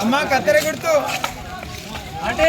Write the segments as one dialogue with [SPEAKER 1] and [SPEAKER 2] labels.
[SPEAKER 1] అమ్మా కత్తెర గుర్తు. అంటే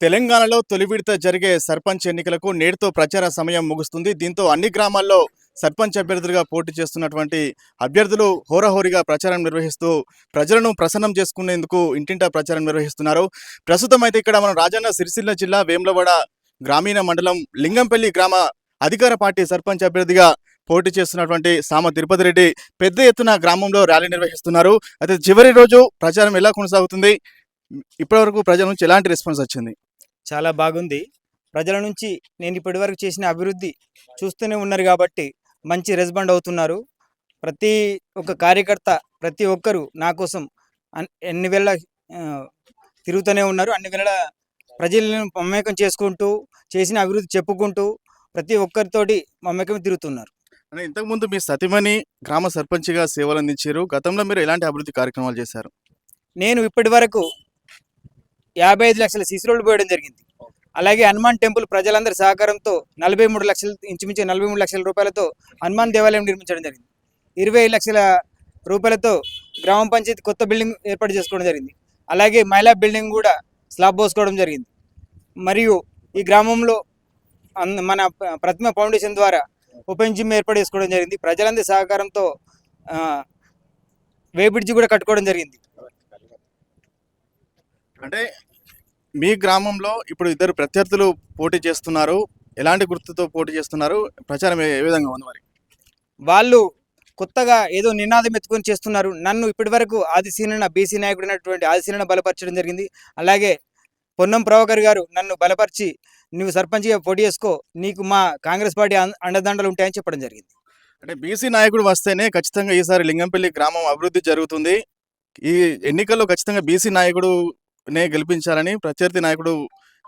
[SPEAKER 2] తెలంగాణలో తొలి విడత జరిగే సర్పంచ్ ఎన్నికలకు నేటితో ప్రచార సమయం ముగుస్తుంది. దీంతో అన్ని గ్రామాల్లో సర్పంచ్ అభ్యర్థులుగా పోటీ చేస్తున్నటువంటి అభ్యర్థులు హోరాహోరీగా ప్రచారం నిర్వహిస్తూ ప్రజలను ప్రసన్నం చేసుకునేందుకు ఇంటింటా ప్రచారం నిర్వహిస్తున్నారు. ప్రస్తుతం అయితే ఇక్కడ మనం రాజన్న సిరిసిల్ల జిల్లా వేములవాడ గ్రామీణ మండలం లింగంపల్లి గ్రామ అధికార పార్టీ సర్పంచ్ అభ్యర్థిగా పోటీ చేస్తున్నటువంటి సామ తిరుపతి రెడ్డి పెద్ద ఎత్తున గ్రామంలో ర్యాలీ నిర్వహిస్తున్నారు. అయితే చివరి రోజు ప్రచారం ఎలా కొనసాగుతుంది? ఇప్పటివరకు ప్రజల నుంచి ఎలాంటి రెస్పాన్స్ వచ్చింది?
[SPEAKER 3] చాలా బాగుంది. ప్రజల నుంచి నేను ఇప్పటివరకు చేసిన అభివృద్ధి చూస్తూనే ఉన్నారు కాబట్టి మంచి రెస్పాండ్ అవుతున్నారు. ప్రతి ఒక్క కార్యకర్త ప్రతి ఒక్కరు నా కోసం అన్- ఎన్ని వేళ తిరుగుతూనే ఉన్నారు. అన్ని వేళ ప్రజలను మమేకం చేసుకుంటూ చేసిన అభివృద్ధి చెప్పుకుంటూ ప్రతి ఒక్కరితోటి మమేకం తిరుగుతున్నారు.
[SPEAKER 2] ఇంతకుముందు మీ సతిమణి గ్రామ సర్పంచ్గా సేవలు అందించారు గతంలో మీరు ఎలాంటి అభివృద్ధి కార్యక్రమాలు చేశారు?
[SPEAKER 3] నేను ఇప్పటి వరకు యాభై ఐదు లక్షల సీసీ రోడ్డు పోయడం జరిగింది. అలాగే హనుమాన్ టెంపుల్ ప్రజలందరి సహకారంతో నలభై మూడు లక్షలు ఇంచుమించు నలభై మూడు లక్షల రూపాయలతో హనుమాన్ దేవాలయం నిర్మించడం జరిగింది. ఇరవై ఐదు లక్షల రూపాయలతో గ్రామ పంచాయతీ కొత్త బిల్డింగ్ ఏర్పాటు చేసుకోవడం జరిగింది. అలాగే మహిళా బిల్డింగ్ కూడా స్లాబ్ పోసుకోవడం జరిగింది. మరియు ఈ గ్రామంలో అన్- మన ప్రతిమ ఫౌండేషన్ ద్వారా ఓపెన్ జిమ్ ఏర్పాటు చేసుకోవడం జరిగింది. ప్రజలందరి సహకారంతో ఆ, వే కూడా కట్టుకోవడం జరిగింది.
[SPEAKER 2] అంటే మీ గ్రామంలో ఇప్పుడు ఇద్దరు ప్రత్యర్థులు పోటీ చేస్తున్నారు. ఎలాంటి గుర్తుతో పోటీ చేస్తున్నారు? ప్రచారం ఏ విధంగా ఉంది మరి?
[SPEAKER 3] వాళ్ళు కొత్తగా ఏదో నినాదం ఎత్తుకొని చేస్తున్నారు. నన్ను ఇప్పటివరకు ఆదిశీనన బీసీ నాయకుడైనటువంటి ఆదిశీనన బలపరచడం జరిగింది. అలాగే పొన్నం ప్రభాకర్ గారు నన్ను బలపరిచి నువ్వు సర్పంచ్గా పోటీ చేసుకో నీకు మా కాంగ్రెస్ పార్టీ అండదండలు ఉంటాయని చెప్పడం జరిగింది.
[SPEAKER 2] అంటే బీసీ నాయకుడు వస్తేనే ఖచ్చితంగా ఈసారి లింగంపల్లి గ్రామం అభివృద్ధి జరుగుతుంది. ఈ ఎన్నికల్లో ఖచ్చితంగా బీసీ నే గెలిపించాలని ప్రత్యర్థి నాయకుడు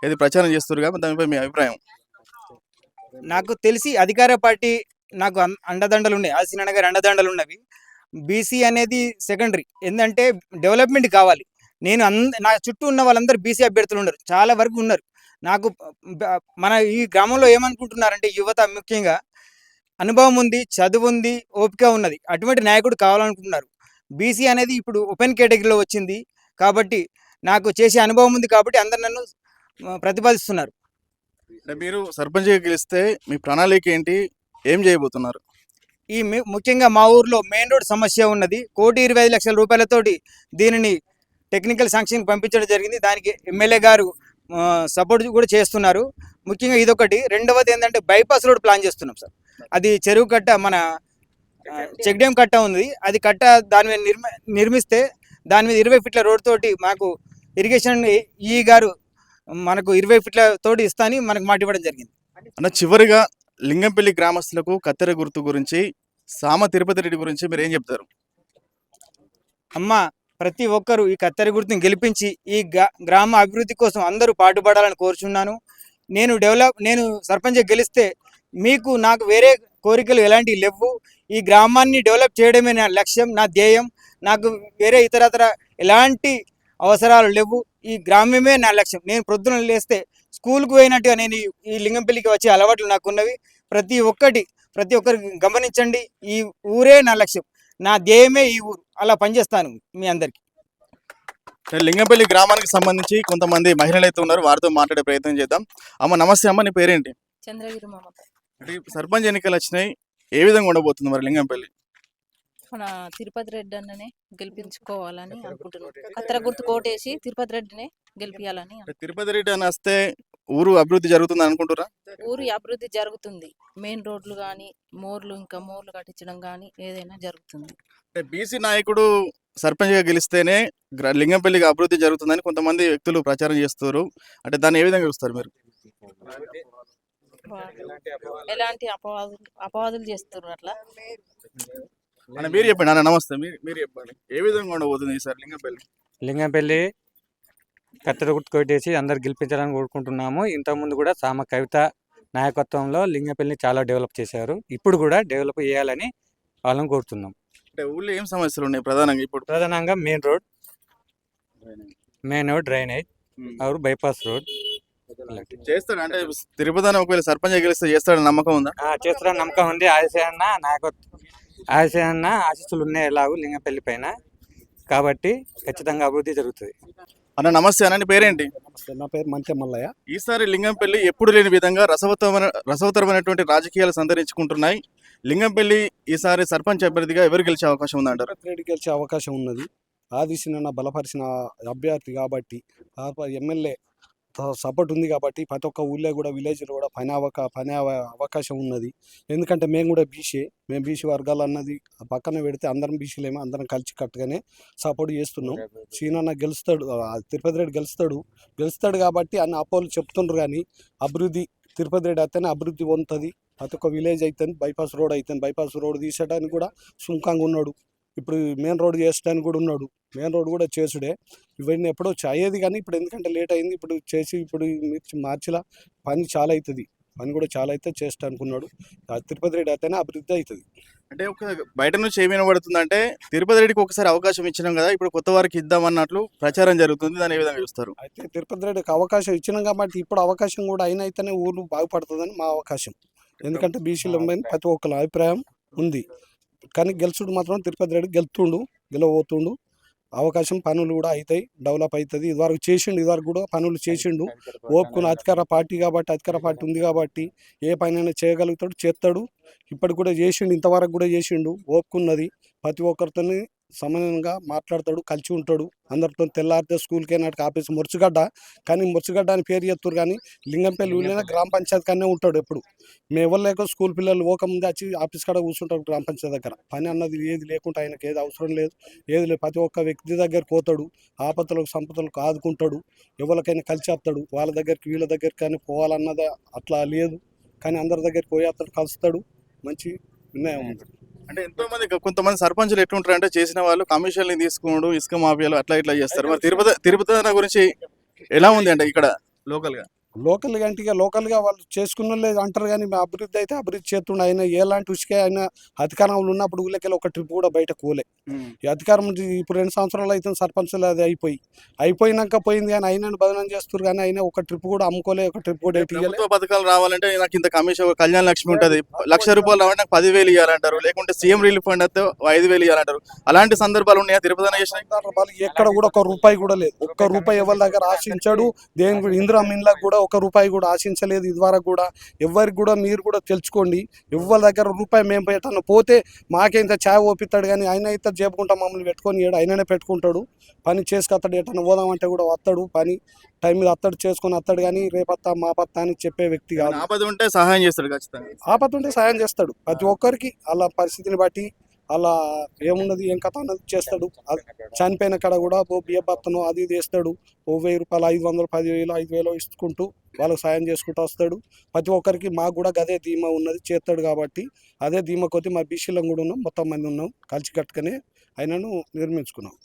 [SPEAKER 2] ఏది ప్రచారం చేస్తున్నారు కాబట్టి దానిపై మీ అభిప్రాయం?
[SPEAKER 3] నాకు తెలిసి అధికార పార్టీ నాకు అండదండలు ఉన్నాయి. ఆదిశీనన గారి అండదండలు ఉన్నవి. బీసీ అనేది సెకండరీ. ఎందుకంటే డెవలప్మెంట్ కావాలి. నేను అంద నా చుట్టూ ఉన్న వాళ్ళందరూ బీసీ అభ్యర్థులు ఉన్నారు. చాలా వరకు ఉన్నారు. నాకు మన ఈ గ్రామంలో ఏమనుకుంటున్నారంటే యువత ముఖ్యంగా అనుభవం ఉంది చదువు ఉంది ఓపిక ఉన్నది. అటువంటి నాయకుడు కావాలనుకుంటున్నారు. బీసీ అనేది ఇప్పుడు ఓపెన్ కేటగిరీలో వచ్చింది. కాబట్టి నాకు చేసే అనుభవం ఉంది కాబట్టి అందరు నన్ను ప్రతిపాదిస్తున్నారు.
[SPEAKER 2] అంటే మీరు సర్పంచ్గా గెలిస్తే మీ ప్రణాళిక ఏంటి? ఏం చేయబోతున్నారు?
[SPEAKER 3] ఈ ముఖ్యంగా మా ఊర్లో మెయిన్ రోడ్ సమస్య ఉన్నది. కోటి ఇరవై ఐదు లక్షల రూపాయలతోటి దీనిని టెక్నికల్ శాంక్షన్ పంపించడం జరిగింది. దానికి ఎమ్మెల్యే గారు సపోర్ట్ కూడా చేస్తున్నారు. ముఖ్యంగా ఇదొకటి. రెండవది ఏంటంటే బైపాస్ రోడ్ ప్లాన్ చేస్తున్నాం సార్. అది చెరువు కట్ట మన చెక్ డ్యామ్ కట్ట ఉంది అది కట్ట దాని మీద నిర్మ నిర్మిస్తే దాని మీద ఇరవై ఫీట్ల రోడ్ తోటి మాకు ఇరిగేషన్ ఈ గారు మనకు ఇరవై ఫీట్ల తోటి ఇస్తా అని మనకు మాట ఇవ్వడం జరిగింది.
[SPEAKER 2] అన్న చివరిగా లింగంపల్లి గ్రామస్తులకు కత్తెర గుర్తు గురించి సామ తిరుపతి రెడ్డి గురించి మీరు ఏం చెప్తారు?
[SPEAKER 3] అమ్మ ప్రతి ఒక్కరూ ఈ కత్తెర గుర్తుని గెలిపించి ఈ గ్రా- గ్రామ అభివృద్ధి కోసం అందరూ పాటుపడాలని కోరుచున్నాను. నేను డెవలప్ నేను సర్పంచ్ గెలిస్తే మీకు నాకు వేరే కోరికలు ఎలాంటివి లేవు. ఈ గ్రామాన్ని డెవలప్ చేయడమే నా లక్ష్యం నా ధ్యేయం. నాకు వేరే ఇతరతర ఎలాంటి అవసరాలు లేవు. ఈ గ్రామమే నా లక్ష్యం. నేను ప్రొద్దున లేస్తే స్కూల్కి పోయినట్టుగా నేను ఈ- లింగంపల్లికి వచ్చే అలవాట్లు నాకున్నవి. ప్రతి ఒక్కటి ప్రతి ఒక్కరు గమనించండి. ఈ ఊరే నా లక్ష్యం. నా ధ్యేయమే ఈ ఊరు. అలా పనిచేస్తాను మీ అందరికి.
[SPEAKER 2] లింగంపల్లి గ్రామానికి సంబంధించి కొంతమంది మహిళలు అయితే ఉన్నారు. వారితో మాట్లాడే ప్రయత్నం చేద్దాం. అమ్మ నమస్తే అమ్మ నీ పేరేంటి?
[SPEAKER 4] చంద్రగిరి
[SPEAKER 2] ఈ సర్పంచ్ ఎన్నికలు వచ్చినాయి. ఏ విధంగా ఉండబోతుంది మరి లింగంపల్లి?
[SPEAKER 4] మన తిరుపతి రెడ్డి అన్ననే గెలిపించుకోవాలని అనుకుంటున్నాం. కత్తెర గుర్తు కోటేసి తిరుపతి రెడ్డినే గెలిపించాలని
[SPEAKER 2] తిరుపతి రెడ్డి అని వస్తే ఊరు అభివృద్ధి జరుగుతుంది అనుకుంటారా?
[SPEAKER 4] ఊరి అభివృద్ధి జరుగుతుంది. మెయిన్ రోడ్లు కానీ మోర్లు ఇంకా మోర్లు కట్టించడం కానీ ఏదైనా జరుగుతుంది.
[SPEAKER 2] అంటే బీసీ నాయకుడు సర్పంచ్గా గెలిస్తేనే లింగంపల్లికి అభివృద్ధి జరుగుతుందని కొంతమంది వ్యక్తులు ప్రచారం చేస్తారు. అంటే దాన్ని ఏ విధంగా చూస్తారు మీరు?
[SPEAKER 4] ఎలాంటి అపవాదులు అపవాదులు చేస్తున్నారు అట్లా?
[SPEAKER 2] అన్న మీరు చెప్పండి. అన్న నమస్తే. మీరు మీరు చెప్పండి. ఏ విధంగా ఉండబోతుంది ఈసారి లింగంపల్లి?
[SPEAKER 5] లింగంపల్లి కత్తెర గుర్తు కొట్టేసి అందరు గెలిపించాలని కోరుకుంటున్నాము. ఇంతకుముందు కూడా సామ కవిత నాయకత్వంలో లింగంపల్లిని చాలా డెవలప్ చేశారు. ఇప్పుడు కూడా డెవలప్ చేయాలని వాళ్ళని కోరుతున్నాం.
[SPEAKER 2] అంటే ఊళ్ళో ఏం సమస్యలు ఉన్నాయి ప్రధానంగా ఇప్పుడు?
[SPEAKER 5] ప్రధానంగా main road main road drainage ఆరు బైపాస్ రోడ్.
[SPEAKER 2] చేస్తాడు? అంటే తిరుపతి ఒకవేళ సర్పంచ్ గెలిస్తే చేస్తాడని నమ్మకం ఉందా?
[SPEAKER 5] ఆ, చేస్తున్న నమ్మకం ఉంది. ఆశయన్న నాయకత్వం ఆశయన్న ఆశీస్సులు ఉన్నాయి ఎలాగూ లింగంపల్లి పైన. కాబట్టి ఖచ్చితంగా అభివృద్ధి జరుగుతుంది.
[SPEAKER 2] అన్న నమస్తే అన్న నీ పేరేంటి?
[SPEAKER 6] నమస్తే నా పేరు మంచె మల్లయ్య.
[SPEAKER 2] ఈసారి లింగంపల్లి ఎప్పుడు లేని విధంగా రసవత్తమైన రసవత్తరమైనటువంటి రాజకీయాలు సంతరించుకుంటున్నాయి. లింగంపల్లి ఈసారి సర్పంచ్ అభ్యర్థిగా ఎవరు గెలిచే అవకాశం ఉందంటారు?
[SPEAKER 6] రెడ్డి గెలిచే అవకాశం ఉన్నది. ఆదిశిన బలపరిచిన అభ్యర్థి కాబట్టి ఎమ్మెల్యే సపోర్ట్ ఉంది కాబట్టి ప్రతి ఒక్క ఊళ్ళో కూడా విలేజ్లో కూడా పని అవకా పని అవ- అవకాశం ఉన్నది. ఎందుకంటే మేము కూడా బీసీ మేము బీసీ వర్గాలు అన్నది పక్కన పెడితే అందరం బీసీలేమో అందరం కలిసి కట్టుగానే సపోర్ట్ చేస్తున్నాం. సీనన్న గెలుస్తాడు తిరుపతి రెడ్డి గెలుస్తాడు. గెలుస్తాడు కాబట్టి అన్ని అపోలు చెప్తుండ్రు కానీ అభివృద్ధి తిరుపతి రెడ్డి అయితేనే అభివృద్ధి పొందుతుంది. ప్రతి ఒక్క విలేజ్ అవుతుంది బైపాస్ రోడ్ అవుతుంది బైపాస్ రోడ్ తీసేయడానికి కూడా సుంకంగా ఉన్నాడు. ఇప్పుడు మెయిన్ రోడ్ చేసడానికి కూడా ఉన్నాడు. మెయిన్ రోడ్ కూడా చేసుడే. ఇవన్నీ ఎప్పుడో అయ్యేది కానీ ఇప్పుడు ఎందుకంటే లేట్ అయింది. ఇప్పుడు చేసి ఇప్పుడు మిర్చి మార్చిలా పని చాలా అవుతుంది పని కూడా చాలా అయితే చేస్తా అనుకున్నాడు. తిరుపతి రెడ్డి అయితేనే అభివృద్ధి అవుతుంది
[SPEAKER 2] అంటే ఒక బయట నుంచి ఏమి వినబడుతుందంటే తిరుపతి రెడ్డికి ఒకసారి అవకాశం ఇచ్చినాం కదా ఇప్పుడు కొత్త వారికి ఇద్దామన్నట్లు ప్రచారం జరుగుతుంది దాన్ని ఏ విధంగా చూస్తారు?
[SPEAKER 6] అయితే తిరుపతి రెడ్డికి అవకాశం ఇచ్చినాం కాబట్టి ఇప్పుడు అవకాశం కూడా అయిన అయితేనే ఊరు బాగుపడుతుందని మా అవకాశం. ఎందుకంటే బీసీలో ప్రతి ఒక్కరి అభిప్రాయం ఉంది. కానీ గెలుచుడు మాత్రం తిరుపతి రెడ్డి గెలుతుండు గెలవబోతుండు. అవకాశం పనులు కూడా అవుతాయి డెవలప్ అవుతుంది ఇదివరకు చేసిండు ఇదివరకు కూడా పనులు చేసిండు. ఓపుకున్న అధికార పార్టీ కాబట్టి అధికార పార్టీ ఉంది కాబట్టి ఏ పనైనా చేయగలుగుతాడు చేస్తాడు. ఇప్పటికి కూడా చేసిండు ఇంతవరకు కూడా చేసిండు. ఓపుకున్నది ప్రతి ఒక్కరితోని సమానంగా మాట్లాడతాడు కలిసి ఉంటాడు. అందరితో తెల్లారితే స్కూల్కి నాటికి ఆఫీస్ మురుచుగడ్డ కానీ మురుచుగడ్డ అని పేరు చెప్తారు కానీ లింగంపల్లి ఊళ్ళో గ్రామ పంచాయతీ కన్నా ఉంటాడు ఎప్పుడు. మేము ఎవరు లేక స్కూల్ పిల్లలు పోకముందే వచ్చి ఆఫీస్ కాడ కూర్చుంటాడు గ్రామ పంచాయతీ దగ్గర. పని అన్నది ఏది లేకుండా ఆయనకి ఏది అవసరం లేదు. ఏది లేదు ప్రతి ఒక్క వ్యక్తి దగ్గరికి పోతాడు. ఆపదలకు సంపదలకు ఆదుకుంటాడు. ఎవరికైనా కలిసి వస్తాడు వాళ్ళ దగ్గరికి వీళ్ళ దగ్గరికి కానీ పోవాలన్నది అట్లా లేదు. కానీ అందరి దగ్గరికి పోయేస్తాడు కలుస్తాడు. మంచి నిర్ణయం ఉంది
[SPEAKER 2] అంటే ఎంతో మంది కొంతమంది సర్పంచులు ఎట్లుంటారు అంటే చేసిన వాళ్ళు కమిషన్లు తీసుకోడు ఇసుక మాఫియాలు అట్లా ఇట్లా చేస్తారు. మరి తిరుపతి తిరుపతి గురించి ఎలా ఉంది అంటే ఇక్కడ? లోకల్
[SPEAKER 6] లోకల్ అంటే లోకల్గా వాళ్ళు చేసుకున్న లేదు అంటారు కానీ మా అభివృద్ధి అయితే అభివృద్ధి చేస్తుండే. ఆయన ఎలాంటి ఉసుకే ఆయన అధికారంలో ఉన్నప్పుడు ఊళ్ళకెళ్ళి ఒక ట్రిప్ కూడా బయట పోలే. ఈ అధికారం ఇప్పుడు రెండు సంవత్సరాలు అయితే సర్పంచ్లు అది అయిపోయి. అయిపోయినాక పోయింది కానీ అయినా బదనం చేస్తారు కానీ అయినా ఒక ట్రిప్ కూడా అమ్ముకోలే ఒక ట్రిప్ కూడా
[SPEAKER 2] పథకాలు రావాలంటే నాకు ఇంత కమిషన్ కళ్యాణ లక్ష్మి ఉంటది. లక్ష రూపాయలు రావాలంటే నాకు పదివేలు ఇవ్వాలంటారు లేకుంటే సీఎం రిలీఫ్ ఫండ్ అయితే ఐదు వేలు ఇవ్వాలంటారు అలాంటి సందర్భాలు ఉన్నాయా? తిరుపతి
[SPEAKER 6] ఎక్కడ కూడా ఒక రూపాయి కూడా లేదు. ఒక్క రూపాయి ఎవరి దగ్గర ఆశించాడు. దేని ఇందిరా మిన్లకు కూడా ఒక రూపాయి కూడా ఆశించలేదు. ఇదివరకు కూడా ఎవరికి కూడా మీరు కూడా తెలుసుకోండి. ఎవరి దగ్గర రూపాయి మేము పెట్టాను పోతే మాకేంత ఛాయ్ ఓపిస్తాడు కానీ ఆయన అయితే జేపుకుంటా మమ్మల్ని పెట్టుకొని ఏడు ఆయననే పెట్టుకుంటాడు. పని చేసుకొస్తాడు. ఎటన్నా పోదామంటే కూడా వస్తాడు. పని టైం మీద అత్తడు చేసుకొని వస్తాడు కానీ రేపత్తా మా పత్తా అని చెప్పే వ్యక్తి కాదు.
[SPEAKER 2] ఆపద ఉంటే సహాయం చేస్తాడు ఖచ్చితంగా.
[SPEAKER 6] ఆపద ఉంటే సాయం చేస్తాడు. ప్రతి ఒక్కరికి అలా పరిస్థితిని బట్టి అలా ఏమున్నది? ఏం కథ అన్నది చేస్తాడు. అది చనిపోయిన కాడ కూడా ఓ బియ్య బత్తను అది ఇది వేస్తాడు. ఓ వెయ్యి రూపాయలు ఐదు వందలు పదివేలు ఐదు వేలు ఇసుకుంటూ వాళ్ళకి సాయం చేసుకుంటూ వస్తాడు. ప్రతి ఒక్కరికి మాకు కూడా గదే ధీమా ఉన్నది చేస్తాడు కాబట్టి అదే ధీమా కొద్ది మా బీసీలం కూడా ఉన్నాం. మొత్తం మంది ఉన్నాం. కలిసి కట్టుకుని ఆయనను నిర్మించుకున్నాం.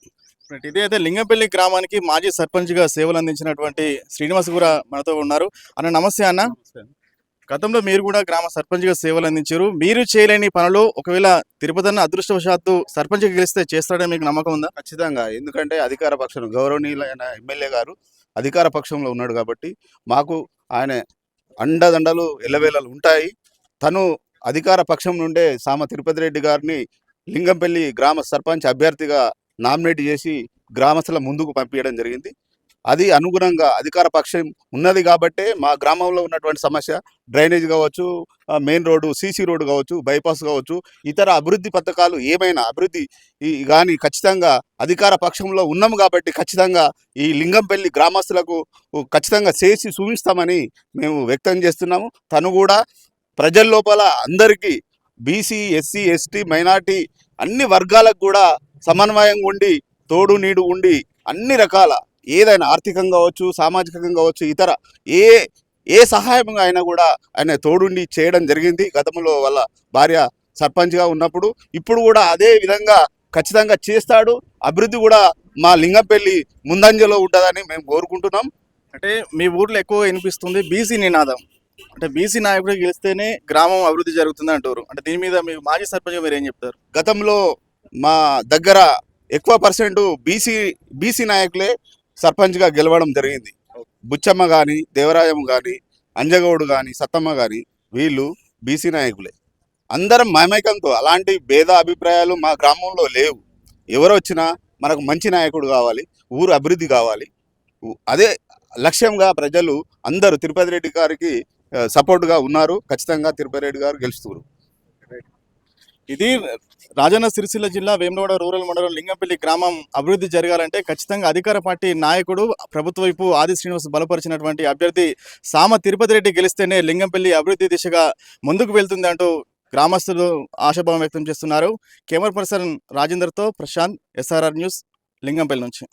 [SPEAKER 2] ఇదే అయితే లింగంపల్లి గ్రామానికి మాజీ సర్పంచ్గా సేవలు అందించినటువంటి శ్రీనివాస్ కూడా మనతో ఉన్నారు. అన్న నమస్తే అన్న. గతంలో మీరు కూడా గ్రామ సర్పంచ్గా సేవలు అందించారు. మీరు చేయలేని పనులు ఒకవేళ తిరుపతి అన్న అదృష్టవశాత్తు సర్పంచ్గా గెలిస్తే చేస్తాడని మీకు నమ్మకం ఉందా?
[SPEAKER 7] ఖచ్చితంగా. ఎందుకంటే అధికార పక్షం గౌరవనీయులైన ఎమ్మెల్యే గారు అధికార పక్షంలో ఉన్నాడు కాబట్టి మాకు ఆయన అండదండలు ఎల్లవేళలు ఉంటాయి. తను అధికార పక్షం నుండే సామ తిరుపతి రెడ్డి గారిని లింగంపల్లి గ్రామ సర్పంచ్ అభ్యర్థిగా నామినేట్ చేసి గ్రామస్తుల ముందుకు పంపించడం జరిగింది. అది అనుగుణంగా అధికార పక్షం ఉన్నది కాబట్టే మా గ్రామంలో ఉన్నటువంటి సమస్య డ్రైనేజ్ కావచ్చు మెయిన్ రోడ్డు సీసీ రోడ్డు కావచ్చు బైపాస్ కావచ్చు ఇతర అభివృద్ధి పథకాలు ఏమైనా అభివృద్ధి కానీ ఖచ్చితంగా అధికార పక్షంలో ఉన్నాము కాబట్టి ఖచ్చితంగా ఈ లింగంపల్లి గ్రామస్తులకు ఖచ్చితంగా చేసి చూపిస్తామని మేము వ్యక్తం చేస్తున్నాము. తను కూడా ప్రజల లోపల అందరికీ బీసీ ఎస్సీ ఎస్టీ మైనార్టీ అన్ని వర్గాలకు కూడా సమన్వయంగా ఉండి తోడు నీడు ఉండి అన్ని రకాల ఏదైనా ఆర్థికంగా కావచ్చు సామాజికంగా కావచ్చు ఇతర ఏ ఏ సహాయంగా అయినా కూడా ఆయన తోడుండి చేయడం జరిగింది. గతంలో వాళ్ళ భార్య సర్పంచ్గా ఉన్నప్పుడు ఇప్పుడు కూడా అదే విధంగా ఖచ్చితంగా చేస్తాడు. అభివృద్ధి కూడా మా లింగంపల్లి ముందంజలో ఉంటుందని మేము కోరుకుంటున్నాం.
[SPEAKER 2] అంటే మీ ఊర్లో ఎక్కువ వినిపిస్తుంది బీసీ నినాదం. అంటే బీసీ నాయకుడు గెలిస్తేనే గ్రామం అభివృద్ధి జరుగుతుంది అంటారు. అంటే దీని మీద మీ మాజీ సర్పంచ్ మీరు ఏం చెప్తారు?
[SPEAKER 7] గతంలో మా దగ్గర ఎక్కువ పర్సెంట్ బీసీ బీసీ నాయకులే సర్పంచ్గా గెలవడం జరిగింది. బుచ్చమ్మ కానీ దేవరాయమ్మ కానీ అంజగౌడు కానీ సత్తమ్మ కానీ వీళ్ళు బీసీ నాయకులే. అందరం మమేకంతో అలాంటి భేద అభిప్రాయాలు మా గ్రామంలో లేవు. ఎవరు వచ్చినా మనకు మంచి నాయకుడు కావాలి ఊరు అభివృద్ధి కావాలి. అదే లక్ష్యంగా ప్రజలు అందరూ తిరుపతి రెడ్డి గారికి సపోర్ట్గా ఉన్నారు. ఖచ్చితంగా తిరుపతి రెడ్డి గారు గెలుస్తున్నారు
[SPEAKER 2] ఇది రాజన్న సిరిసిల్ల జిల్లా వేములవాడ రూరల్ మండలం లింగంపల్లి గ్రామం అభివృద్ధి జరగాలంటే ఖచ్చితంగా అధికార పార్టీ నాయకుడు ప్రభుత్వ వైపు ఆది శ్రీనివాస్ బలపరిచినటువంటి అభ్యర్థి సామ తిరుపతి రెడ్డి గెలిస్తేనే లింగంపల్లి అభివృద్ధి దిశగా ముందుకు వెళ్తుంది అంటూ గ్రామస్తులు ఆశాభావం వ్యక్తం చేస్తున్నారు. కెమెరా పర్సన్ రాజేందర్తో ప్రశాంత్ ఎస్ఆర్ఆర్ న్యూస్ లింగంపల్లి నుంచి.